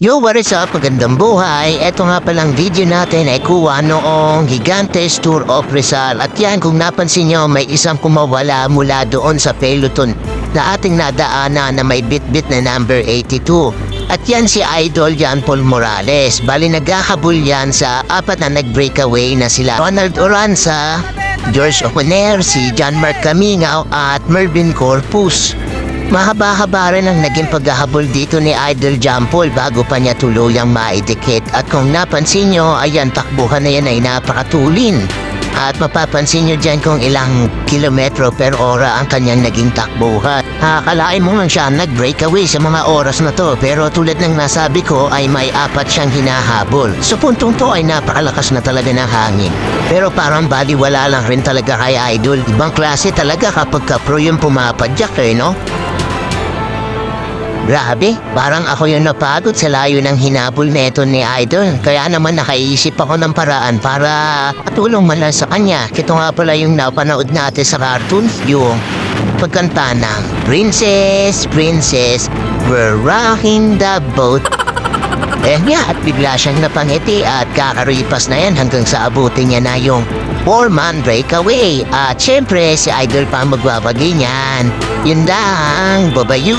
Yo, what is up? Magandang buhay. Ito nga palang video natin ay kuha noong Gigantes Tour of Rizal. At yan, kung napansin nyo, may isang kumawala mula doon sa peloton na ating nadaanan na may bit-bit na number 82. At yan si Idol Jan Paul Morales. Bali naghahabol yan sa apat na nag-breakaway na sila. Ronald Oranza, George Oconer, si John Mark Camingaw at Mervin Corpus. Mahaba-haba rin ang naging paghahabol dito ni Idol Jampol bago pa niya tuluyang maidikit. At kung napansin nyo, ayan, takbuhan na yan ay napakatulin. At mapapansin nyo dyan kung ilang kilometro per ora ang kanyang naging takbuhan. Akalain mo lang siya nag-breakaway sa mga oras na to pero tulad ng nasabi ko ay may apat siyang hinahabol. Sa puntong to ay napakalakas na talaga ng hangin. Pero parang baliwala lang rin talaga kay Idol. Ibang klase talaga kapag ka-pro yung pumapadyak eh, no? Grabe, parang ako yung napagod sa layo ng hinabol neto ni Idol. Kaya naman nakaisip ako ng paraan para patulong man lang sa kanya. Ito nga pala yung napanood natin sa cartoon, yung pagkanta ng Princess, Princess, we're rocking the boat. Eh nga, at bigla siyang napangiti at kakaripas na yan hanggang sa abutin niya na yung four-man breakaway. At syempre, si Idol pa magbabagay niyan. Yun lang, babayu!